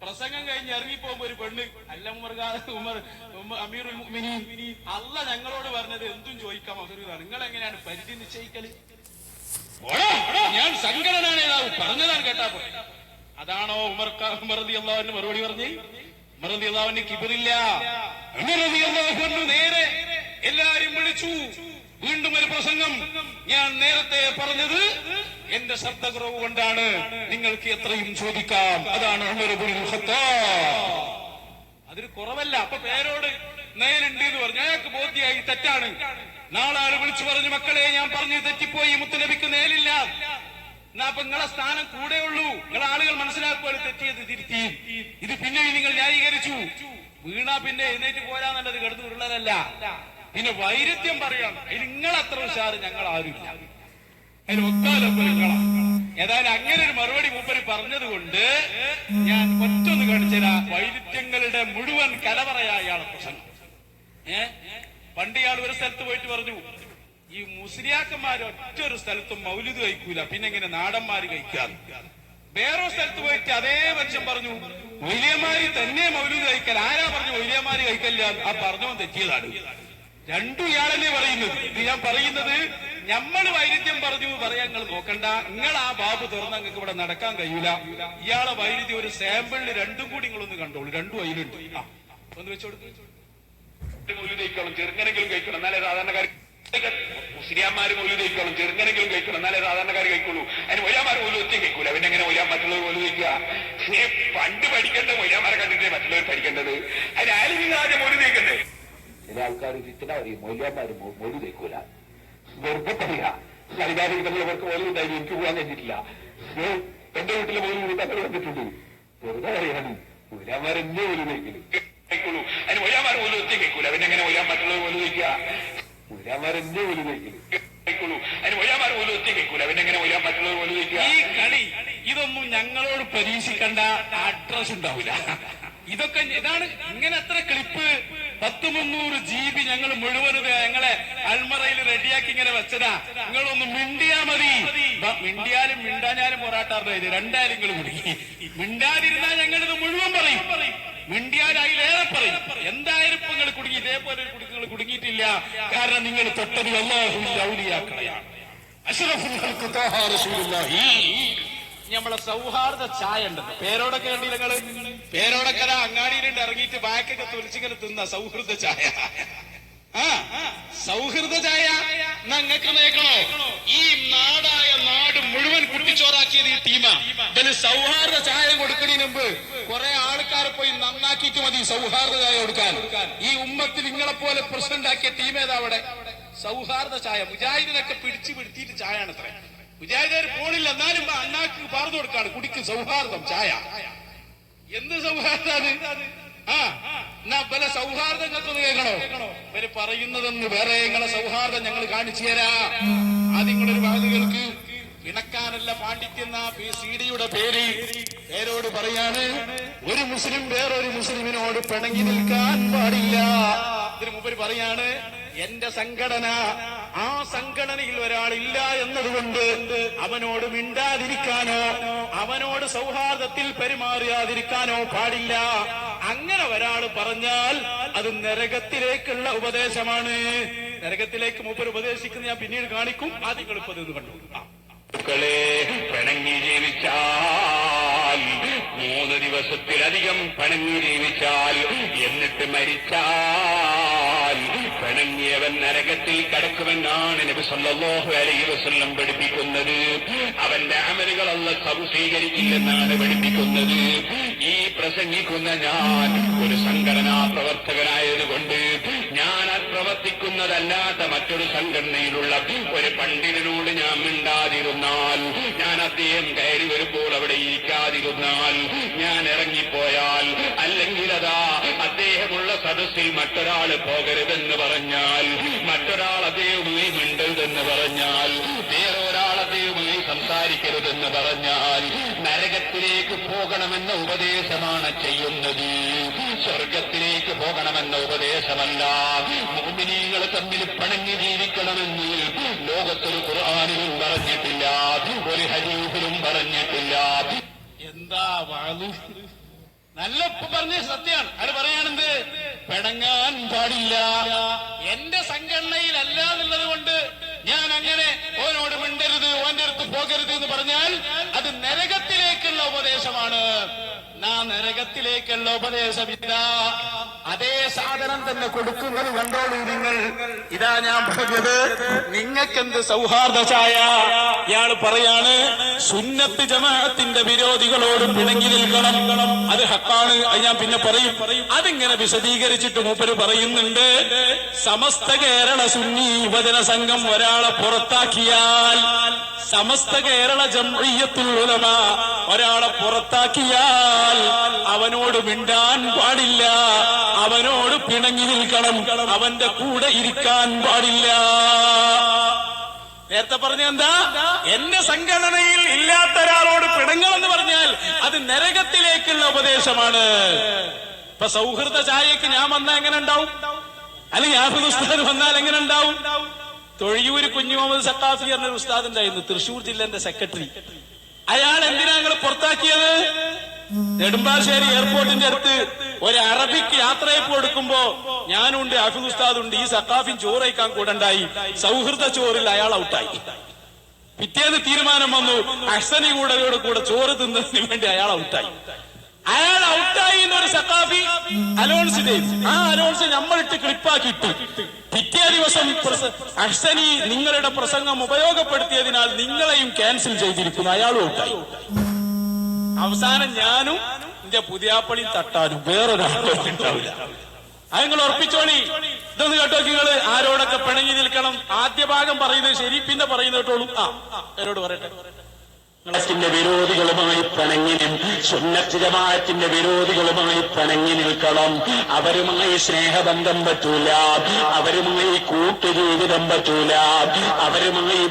പ്രസംഗം കഴിഞ്ഞ് ഇറങ്ങിപ്പോകുമ്പോ ഒരു പെണ്ണ് അല്ല ഉമർ അമീറുൽ മുഅ്മിനീൻ അല്ല ഞങ്ങളോട് പറഞ്ഞത് എന്തും ചോദിക്കാം അസുഖതാണ് നിങ്ങൾ എങ്ങനെയാണ് പരിധി നിശ്ചയിക്കൽ? ഞാൻ സംഘടന പറഞ്ഞതാണ് കേട്ടാ അതാണോ ഉമർ ഉമർദി ഉമർ അള്ളാഹുവിന് മറുപടി പറഞ്ഞേ ഉമർദി അള്ളാഹുവിന് കിബിറില്ല നേരെ എല്ലാരും വിളിച്ചു. വീണ്ടും ഒരു പ്രസംഗം. ഞാൻ നേരത്തെ പറഞ്ഞത് എന്റെ ശബ്ദക്കുറവ് കൊണ്ടാണ്. നിങ്ങൾക്ക് എത്രയും ചോദിക്കാം. അതാണ് അതൊരു കുറവല്ല. അപ്പൊ പേരോട് നേരുണ്ട് എന്ന് പറഞ്ഞു. അയാൾക്ക് ബോധ്യായി തെറ്റാണ്. നാളെ ആൾ വിളിച്ചു പറഞ്ഞു മക്കളെ ഞാൻ പറഞ്ഞു തെറ്റിപ്പോയി. മുത്തുനബിക്ക് നേരില്ല എന്നാ അപ്പൊ നിങ്ങളെ സ്ഥാനം കൂടെ ഉള്ളൂ. നിങ്ങളെ ആളുകൾ മനസ്സിലാക്കുവാൻ തെറ്റിയത്. തിരുത്തി. ഇത് പിന്നെയും നിങ്ങൾ ന്യായീകരിച്ചു. വീണാ പിന്നെ എഴുന്നേറ്റ് പോരാന്നുള്ളത് കിടന്നു ഉള്ളതല്ല പിന്നെ വൈരുദ്ധ്യം പറയാം നിങ്ങൾ നിങ്ങളത്ര ഉഷാറ് ഞങ്ങൾ ആരുമില്ല അതിന് നിങ്ങളാ ഏതായാലും അങ്ങനെ ഒരു മറുപടി മൂപ്പര് പറഞ്ഞത് കൊണ്ട് ഞാൻ ഒറ്റൊന്ന് കാണിച്ചുതരാം വൈരുദ്ധ്യങ്ങളുടെ മുഴുവൻ കലവറയായാണ് പ്രസംഗം ഏ? പണ്ട് ഇയാൾ ഒരു സ്ഥലത്ത് പോയിട്ട് പറഞ്ഞു ഈ മുസ്ലിയാക്കന്മാർ ഒറ്റ ഒരു സ്ഥലത്തും മൗലിദ് കഴിക്കൂല. പിന്നെ ഇങ്ങനെ നാടന്മാര് കഴിക്കാറ്? വേറൊരു സ്ഥലത്ത് പോയിട്ട് അതേ മനുഷ്യൻ പറഞ്ഞു വലിയമാരി തന്നെ മൗലിദ് കഴിക്കൽ. ആരാ പറഞ്ഞു വലിയമാരി കഴിക്കല്ല? ആ പറഞ്ഞവൻ തെറ്റിയതാണ്. രണ്ടും ഇയാളല്ലേ പറയുന്നത്. ഇത് ഞാൻ പറയുന്നത് നമ്മൾ വൈരുദ്ധ്യം പറഞ്ഞു പറയാൻ നിങ്ങൾ നോക്കണ്ട. നിങ്ങൾ ആ ബാബു തുറന്ന നിങ്ങൾക്ക് ഇവിടെ നടക്കാൻ കഴിയൂല. ഇയാളെ വൈരുദ്ധ്യം ഒരു സാമ്പിളിൽ രണ്ടും കൂടി നിങ്ങളൊന്ന് കണ്ടോളൂ. രണ്ടും അതിലുണ്ട്. ഒന്ന് വെച്ചോടുക്കും ചെറുങ്ങനെങ്കിലും കഴിക്കണം. എന്നാലേ സാധാരണക്കാർ മുസ്ലിയാമാര് കഴിക്കണം ചെറുങ്ങനെങ്കിലും കഴിക്കണം. എന്നാലേ സാധാരണക്കാർ കഴിക്കുള്ളൂ. അതിന് ഒരാമാർ പോലും ഒറ്റയും കഴിക്കൂല. പിന്നെ എങ്ങനെ ഒരാ മറ്റുള്ളവർ പോലും പണ്ട് പഠിക്കേണ്ട ഒരാമാരെ കണ്ടിട്ടേ മറ്റുള്ളവർ പഠിക്കേണ്ടത്. അതിന് ആരും നിങ്ങൾ ആദ്യം മൗലൂദ് കഴിക്കണ്ടേ ചില ആൾക്കാർ പറയും മൊയ്യാന്മാർ മൊഴി കഴിക്കൂല വെറുതെ പറയാ അവർക്ക് മൊഴി ഉണ്ടായി എനിക്ക് പോകാൻ കഴിഞ്ഞിട്ടില്ല. എന്റെ വീട്ടിലെ മൊഴി തങ്ങൾ വന്നിട്ടുണ്ട്. വെറുതെ പറയാണ്. ഒരാമാരെന്നെ മൊഴി കഴിക്കൽ കഴിക്കുള്ളൂ അതിന് ഒരാമാർ പോലും ഒറ്റ കേൾക്കൂല പിന്നെ എങ്ങനെ ഒരാ മറ്റുള്ളവർ പോലും കഴിക്കുക ഒരാമാരെന്നെ മൊഴി കഴിക്കുക ഈ കളി ഇതൊന്നും ഞങ്ങളോട് പരീക്ഷിക്കേണ്ട അഡ്രസ് ഉണ്ടാവില്ല ഇതൊക്കെ ഇതാണ് ഇങ്ങനെ അത്ര ക്ലിപ്പ് പത്ത് മുന്നൂറ് ജി ബി ഞങ്ങൾ മുഴുവൻ ഞങ്ങളെ അൽമറയിൽ റെഡിയാക്കി ഇങ്ങനെ വെച്ചതാ. നിങ്ങളൊന്ന് മിണ്ടിയാ മതി. മിണ്ടിയാലും മിണ്ടാഞ്ഞാലും പോരാട്ടാറുണ്ട് രണ്ടായാലും നിങ്ങൾ കുടുങ്ങി മിണ്ടാതിരുന്നാൽ ഞങ്ങളിത് മുഴുവൻ പറയും. മിണ്ടിയാൽ പറയും. എന്തായാലും നിങ്ങൾ കുടുങ്ങി ഇതേപോലെ നിങ്ങൾ കുടുങ്ങിയിട്ടില്ല. കാരണം നിങ്ങൾ തൊട്ടത് അള്ളാഹുവിന്റെ ഔലിയാക്കളെയാണ്. അഷ്റഫുൽ നമ്മളെ സൗഹാർദ്ദ ചായ ഉണ്ടല്ലോ. പേരോടൊക്കെ കണ്ടില്ല നിങ്ങൾ? പേരോടൊക്കെ അങ്ങാടിയിലുണ്ട് ഇറങ്ങിയിട്ട് ബാക്കൊക്കെ തുലിച്ചിങ്ങനെ തിന്ന സൗഹൃദ ചായ. ആ സൗഹൃദ ചായ. ഞങ്ങൾക്ക് നേക്കണോ ഈ നാടായ നാട് മുഴുവൻ കുട്ടിച്ചോറാക്കിയത് ഈ ടീമാ. ഇതിന് സൗഹാർദ്ദ ചായ കൊടുക്കുന്നതിന് മുമ്പ് കുറെ ആൾക്കാരെ പോയി നന്നാക്കിയിട്ട് മതി സൗഹാർദ്ദ ചായ കൊടുക്കാൻ. ഈ ഉമ്മത്തിൽ നിങ്ങളെ പോലെ പ്രസിഡന്റ് ആക്കിയ ടീം ഏതാ അവിടെ? സൗഹാർദ്ദ ചായ. മുജാഹിദിനൊക്കെ പിടിച്ചു പിടുത്തിയിട്ട് ചായ ആണ് മുജാഹിദർ പോണില്ല എന്നാലും അണ്ണാക്ക് പറഞ്ഞു കൊടുക്കാണ്. കുടിക്ക് സൗഹാർദ്ദം ചായ. എന്ത് സൗഹാർദ്ദാണ് ആ എന്നാ പല സൗഹാർദ്ദം നിങ്ങൾക്കൊന്ന് കേൾക്കണോ? ഇവർ പറയുന്നതെന്ന് വേറെ നിങ്ങളെ സൗഹാർദ്ദം ഞങ്ങൾ കാണിച്ചു തരാ. ആദ്യം നിങ്ങളൊരു വാദകൾക്ക് ഇണക്കാനല്ല പാണ്ഡിത്യം എന്ന സിഡിയുടെ പേര്. പേരോട് പറയാണ് ഒരു മുസ്ലിം വേറൊരു മുസ്ലിമിനോട് പിണങ്ങി നിൽക്കാൻ പാടില്ല. ഇതിനു മുമ്പ് പറയാണ് എന്റെ സംഘടന ആ സംഘടനയിൽ ഒരാളില്ല എന്നതുകൊണ്ട് അവനോട് മിണ്ടാതിരിക്കാനോ അവനോട് സൗഹാർദ്ദത്തിൽ പെരുമാറിയാതിരിക്കാനോ പാടില്ല. അങ്ങനെ ഒരാൾ പറഞ്ഞാൽ അത് നരകത്തിലേക്കുള്ള ഉപദേശമാണ്. നരകത്തിലേക്ക് മൂപ്പർ ഉപദേശിക്കുന്ന ഞാൻ പിന്നീട് കാണിക്കും. ആദ്യം നിങ്ങൾ എന്ന് കണ്ടു. മക്കളെ പിണങ്ങി ജീവിച്ചാൽ മൂന്ന് ദിവസത്തിലധികം പിണങ്ങി ജീവിച്ചാൽ എന്നിട്ട് മരിച്ചാൽ പിണങ്ങിയവൻ നരകത്തിൽ കടക്കുമെന്നാണ് നബി സല്ലല്ലാഹു അലൈഹി വസല്ലം പഠിപ്പിക്കുന്നത്. അവന്റെ അമലുകൾ അല്ല സ്വീകരിക്കില്ലെന്നാണ് പഠിപ്പിക്കുന്നത്. ഈ പ്രസംഗിക്കുന്ന ഞാൻ ഒരു സംഘടനാ പ്രവർത്തകനായതുകൊണ്ട് ഞാൻ പ്രവർത്തിക്കുന്നതല്ലാത്ത മറ്റൊരു സംഘടനയിലുള്ള ഒരു പണ്ഡിതനോട് ഞാൻ മിണ്ടാതിരുന്നാൽ ഞാൻ അദ്ദേഹം കയറി വരുമ്പോൾ അവിടെ ഇരിക്കാതിരുന്നാൽ ഞാൻ ഇറങ്ങിപ്പോയാൽ അല്ലെങ്കിൽ അതാ അദ്ദേഹമുള്ള സദസ്സിൽ മറ്റൊരാൾ പോകരുതെന്ന് പറഞ്ഞാൽ മറ്റൊരാൾ അദ്ദേഹവുമായി മിണ്ടരുതെന്ന് പറഞ്ഞാൽ വേറെ ഒരാൾ അദ്ദേഹവുമായി സംസാരിക്കരുതെന്ന് പറഞ്ഞാൽ നരകത്തിലേക്ക് പോകണമെന്ന ഉപദേശമാണ് ചെയ്യുന്നത്. സ്വർഗത്തിലേക്ക് പോകണമെന്ന ഉപദേശമല്ല. മോമിനീങ്ങൾ തമ്മിൽ പണങ്ങി ജീവിക്കണമെന്ന് ലോകത്തൊരു ഖുർആാനിലും പറഞ്ഞിട്ടില്ല. ഒരു ഹരീഫിലും പറഞ്ഞിട്ടില്ല. എന്താ വാൾ നല്ല പറഞ്ഞ സത്യമാണ്. അത് പറയാണെന്ത് പെടങ്ങാൻ പാടില്ല. എന്റെ സംഘടനയിൽ അല്ല എന്നുള്ളത് കൊണ്ട് ഞാൻ അങ്ങനെ ഓനോട് മിണ്ടരുത് ഓന്റെ അടുത്ത് പോകരുത് എന്ന് പറഞ്ഞാൽ അത് നരകത്തിലേക്കുള്ള ഉപദേശമാണ്. നാ നരകത്തിലേക്കുള്ള ഉപദേശമില്ല അതേ സാധനം തന്നെ കൊടുക്കുന്നത് കണ്ടോളൂ നിങ്ങൾ. ഇതാ ഞാൻ പറഞ്ഞത്. നിങ്ങൾക്കെന്ത് സൗഹാർദ്ദ ചായ ഇയാൾ പറയാണ് സുന്നത്ത് ജമാഅത്തിന്റെ വിരോധികളോടും പിണങ്ങി നിൽക്കണം. അത് ഹക്കാണ് അത് ഞാൻ പിന്നെ പറയും. അതിങ്ങനെ വിശദീകരിച്ചിട്ട് മൂപ്പര് പറയുന്നുണ്ട് സമസ്ത കേരള സുന്നി യുവജന സംഘം ഒരാളെ പുറത്താക്കിയാൽ സമസ്ത കേരള ജംഇയ്യത്തുൽ ഉലമ ഒരാളെ പുറത്താക്കിയാൽ അവനോട് മിണ്ടാൻ പാടില്ല അവനോട് പിണങ്ങി നിൽക്കണം അവന്റെ കൂടെ ഇരിക്കാൻ പാടില്ല. നേരത്തെ പറഞ്ഞ എന്താ? എന്റെ സംഘടനയിൽ ഇല്ലാത്ത ഒരാളോട് പിണങ്ങളെന്ന് പറഞ്ഞാൽ അത് നരകത്തിലേക്കുള്ള ഉപദേശമാണ്. ഇപ്പൊ സൗഹൃദ ചായക്ക് ഞാൻ വന്നാൽ എങ്ങനെ ഉണ്ടാവും? അല്ലെങ്കിൽ യാഫിദ് ഉസ്താദ് വന്നാൽ എങ്ങനെ ഉണ്ടാവും? തൊഴിയൂര് കുഞ്ഞു മുഹമ്മദ് സത്താഫി എന്നൊരു ഉസ്താദ് ഉണ്ടായിരുന്നു തൃശൂർ ജില്ലന്റെ സെക്രട്ടറി അയാൾ എന്തിനാ ഞങ്ങൾ പുറത്താക്കിയത്? നെടുമ്പാശ്ശേരി എയർപോർട്ടിന്റെ അടുത്ത് ഒരു അറബിക്ക് യാത്രയപ്പ് കൊടുക്കുമ്പോ ഞാനുണ്ട് ഹാഫിദ് ഉസ്താദുണ്ട് ഈ സക്കാഫിൻ ചോറയിക്കാൻ കൂടണ്ടായി. സൗഹൃദ ചോറിൽ അയാൾ ഔട്ടായി. പിറ്റേന്ന് തീരുമാനം വന്നു അഹ്സനി കൂടലോട് കൂടെ ചോറ് തിന്നതിന് വേണ്ടി അയാൾ ഔട്ടായി. അയാൾ ഔട്ടായി എന്നൊരു സക്കാഫി അലോൺസ് ആ അലോൺസ് നമ്മളിട്ട് ക്ലിപ്പാക്കിയിട്ടു. പിറ്റേ ദിവസം അഹ്സനി നിങ്ങളുടെ പ്രസംഗം ഉപയോഗപ്പെടുത്തിയതിനാൽ നിങ്ങളെയും ക്യാൻസൽ ചെയ്തിരിക്കുന്നു. അയാളും ഔട്ടായി. അവസാനം ഞാനും എന്റെ പുതിയാപ്പളിയും തട്ടാനും വേറൊരാളുണ്ടാവില്ല അത് നിങ്ങൾ ഉറപ്പിച്ചോണി ഇതൊന്ന് കേട്ടോ നിങ്ങൾ ആരോടൊക്കെ പിണങ്ങി നിൽക്കണം. ആദ്യ ഭാഗം പറയുന്നത് ശരി പിന്നെ പറയുന്നത് കേട്ടോളൂ. ആ അവരോട് പറയട്ടെ. ത്തിന്റെ വിരോധികളുമായി പണങ്ങി സുന്നത്ത് ജമാഅത്തിന്റെ വിരോധികളുമായി പണങ്ങി നിൽക്കണം. അവരുമായി സ്നേഹബന്ധം പറ്റൂല. അവരുമായി കൂട്ടുജീവിതം പറ്റൂല. അവരുമായി